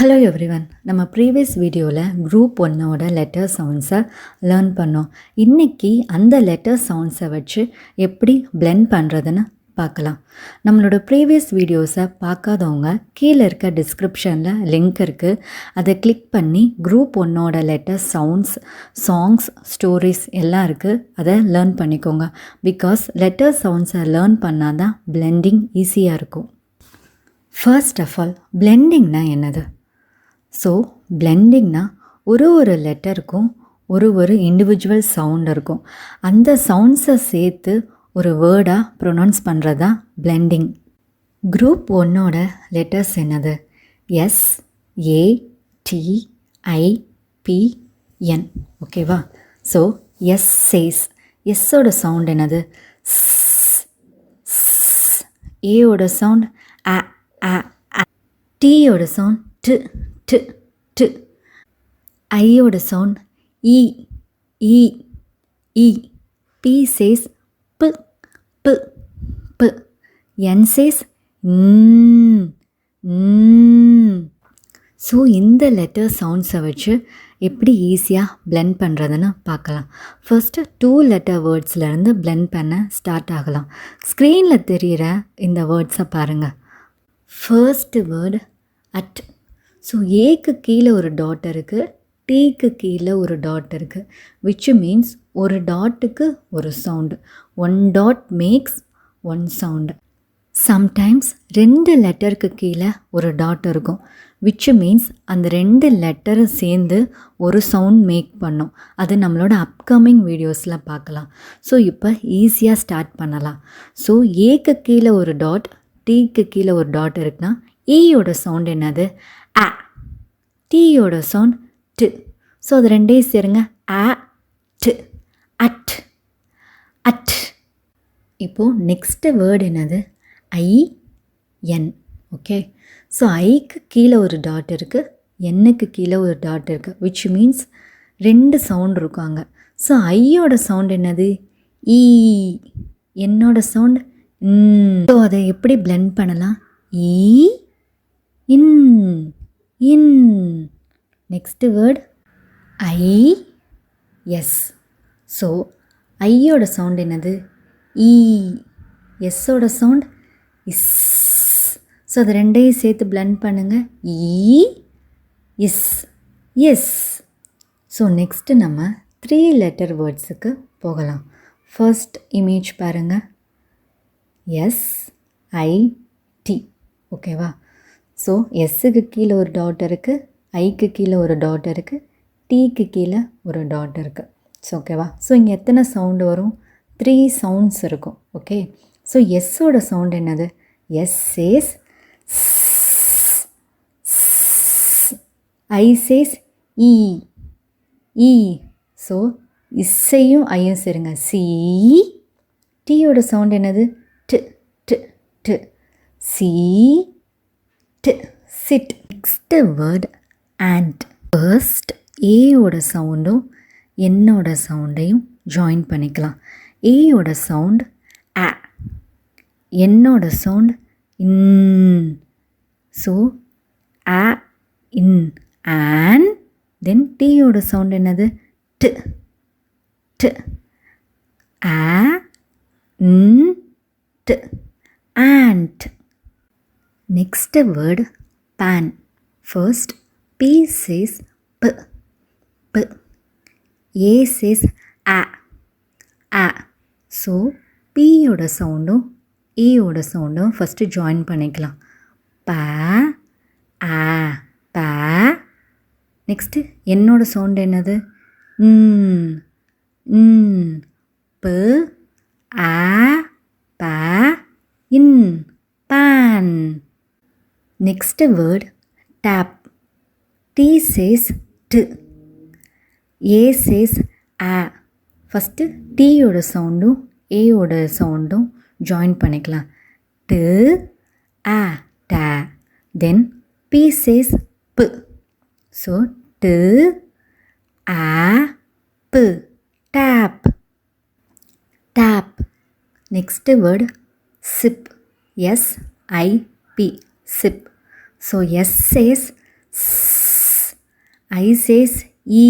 Hello everyone நம்ம previous வீடியோவில் group ஒன்னோட லெட்டர் சவுண்ட்ஸை லேர்ன் பண்ணோம். இன்றைக்கி அந்த லெட்டர் சவுண்ட்ஸை வச்சு எப்படி பிளெண்ட் பண்ணுறதுன்னு பார்க்கலாம். நம்மளோட ப்ரீவியஸ் வீடியோஸை பார்க்காதவங்க கீழே இருக்க டிஸ்கிரிப்ஷனில் லிங்க் இருக்குது அதை கிளிக் பண்ணி குரூப் ஒன்னோட லெட்டர் சவுண்ட்ஸ் சாங்ஸ் ஸ்டோரிஸ் எல்லாம் இருக்குது அதை லேர்ன் பண்ணிக்கோங்க. பிகாஸ் லெட்டர் சவுண்ட்ஸை லேர்ன் பண்ணால் தான் பிளெண்டிங் ஈஸியாக இருக்கும். ஃபர்ஸ்ட் ஆஃப் ஆல் பிளெண்டிங்னா என்னது? ஸோ பிளெண்டிங்னா ஒரு ஒரு லெட்டருக்கும் ஒரு ஒரு இண்டிவிஜுவல் சவுண்ட் இருக்கும். அந்த சவுண்ட்ஸை சேர்த்து ஒரு வேர்டாக ப்ரொனவுன்ஸ் பண்ணுறது தான் பிளெண்டிங் குரூப் ஒன்னோட லெட்டர்ஸ் என்னது? S A T I P N ஓகேவா ஸோ எஸ் சேஸ் எஸ்ஸோட சவுண்ட் என்னது? ஏயோட சவுண்ட் ஆ அ அ டீயோட சவுண்ட் டு. டு டு. ஐயோட சவுண்ட் இ இ இ பி சேஸ் பு பு பு என் சேஸ் ஸோ இந்த லெட்டர் சவுண்ட்ஸை வச்சு எப்படி ஈஸியாக பிளெண்ட் பண்ணுறதுன்னு பார்க்கலாம். ஃபர்ஸ்ட்டு டூ லெட்டர் வேர்ட்ஸ்லேருந்து பிளெண்ட் பண்ண ஸ்டார்ட் ஆகலாம். ஸ்க்ரீனில் தெரிகிற இந்த வேர்ட்ஸை பாருங்கள் ஃபர்ஸ்ட் வேர்டு அட் ஸோ ஏக்கு கீழே ஒரு டாட் இருக்குது டீக்கு கீழே ஒரு டாட் இருக்குது விச் மீன்ஸ் ஒரு டாட்டுக்கு ஒரு sound one dot makes one sound sometimes ரெண்டு லெட்டருக்கு கீழே ஒரு டாட் இருக்கும் விச் மீன்ஸ் அந்த ரெண்டு லெட்டரும் சேர்ந்து ஒரு சவுண்ட் மேக் பண்ணும். அது நம்மளோட அப்கமிங் வீடியோஸில் பார்க்கலாம். ஸோ இப்போ ஈஸியாக ஸ்டார்ட் பண்ணலாம். ஸோ ஏக்கு கீழே ஒரு டாட் டீக்கு கீழே ஒரு டாட் இருக்குன்னா e ஈயோட சவுண்ட் என்னது? அ. டீயோட சவுண்ட் டு. ஸோ அது ரெண்டையும் சேருங்க. அ டு. அட். அட். இப்போது நெக்ஸ்ட்டு வேர்டு என்னது? I N. ஓகே? ஸோ ஐக்கு கீழே ஒரு டாட் இருக்குது எண்ணுக்கு கீழே ஒரு டாட் இருக்குது விச் மீன்ஸ் ரெண்டு சவுண்ட் இருக்காங்க ஸோ ஐயோட சவுண்ட் என்னது? ஈ என்னோட சவுண்ட் ஸோ அதை எப்படி பிளெண்ட் பண்ணலாம்? E. E in in. Next word I S. So ஐயோட சவுண்ட் என்னது? ஈ எஸ்ஸோட சவுண்ட் இஸ் ஸோ அது ரெண்டையும் சேர்த்து பிளண்ட் பண்ணுங்கள் ஈ இஸ் எஸ் ஸோ நெக்ஸ்ட்டு நம்ம த்ரீ லெட்டர் வேர்ட்ஸுக்கு போகலாம். ஃபர்ஸ்ட் இமேஜ் பாருங்கள் எஸ் ஐ டி ஓகேவா ஸோ எஸ்ஸுக்கு கீழே ஒரு டாட் இருக்குது ஐக்கு கீழே ஒரு டாட் இருக்குது டீக்கு கீழே ஒரு டாட் இருக்குது ஸோ ஓகேவா ஸோ இங்கே எத்தனை சவுண்டு வரும்? த்ரீ சவுண்ட்ஸ் இருக்கும் ஓகே ஸோ எஸ்ஸோட சவுண்ட் என்னது? S says I says E E so இசையும் ஐயும் சேருங்க. சி டீயோட சவுண்ட் என்னது? டு டு டு C sit next word and first ஏயோட சவுண்டும் என்னோட சவுண்டையும் ஜாயின் பண்ணிக்கலாம். ஏயோட சவுண்ட் அ என்னோட சவுண்ட் இன் ஸோ அ இன் அண்ட் தென் டீயோட சவுண்ட் என்னது? டு டு ஆ in to and next word pan first P says ப ப ஏ சேஸ் ஆ ஸோ பியோட சவுண்டும் ஏயோட சவுண்டும் ஃபஸ்ட்டு ஜாயின் பண்ணிக்கலாம். ப ஆ ப. நெக்ஸ்ட்டு என்னோட சவுண்ட் என்னது? ம் ம் ப ஆ ப in. Next word tap T says to A says ஆ ஃபஸ்ட்டு டீயோட சவுண்டும் ஏயோட சவுண்டும் ஜாயின் பண்ணிக்கலாம். டு ஆ டே தென் பி சேஸ் பு ஸோ டு ஆ பு tap tap next word sip S I P sip so S says I says E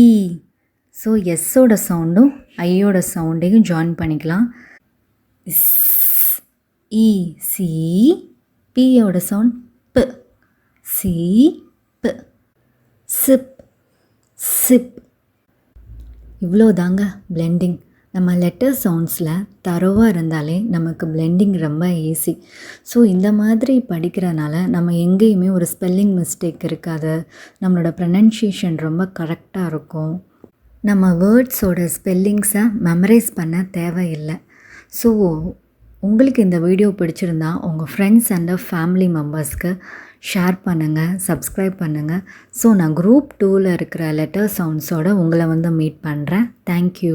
so எஸ்ஸோட சவுண்டும் ஐயோட சவுண்டையும் ஜாயின் பண்ணிக்கலாம். இஸ் இ சி பியோட சவுண்ட் ப சி ப சிப் சிப் இவ்வளோ தாங்க பிளெண்டிங் நம்ம லெட்டர் சவுண்ட்ஸில் தரோவாக இருந்தாலே நமக்கு பிளெண்டிங் ரொம்ப ஈஸி ஸோ இந்த மாதிரி படிக்கிறனால நம்ம எங்கேயுமே ஒரு ஸ்பெல்லிங் மிஸ்டேக் இருக்காது. நம்மளோட ப்ரனன்சியேஷன் ரொம்ப கரெக்டாக இருக்கும். நம்ம வேர்ட்ஸோட ஸ்பெல்லிங்ஸை மெமரைஸ் பண்ண தேவையில்லை. ஸோ உங்களுக்கு இந்த வீடியோ பிடிச்சிருந்தா உங்கள் ஃப்ரெண்ட்ஸ் அண்ட் ஃபேமிலி மெம்பர்ஸ்க்கு ஷேர் பண்ணுங்கள் சப்ஸ்கிரைப் பண்ணுங்கள் ஸோ நான் குரூப் டூவில் இருக்கிற லெட்டர் சவுண்ட்ஸோட உங்களை வந்து மீட் பண்ணுறேன் தேங்க்யூ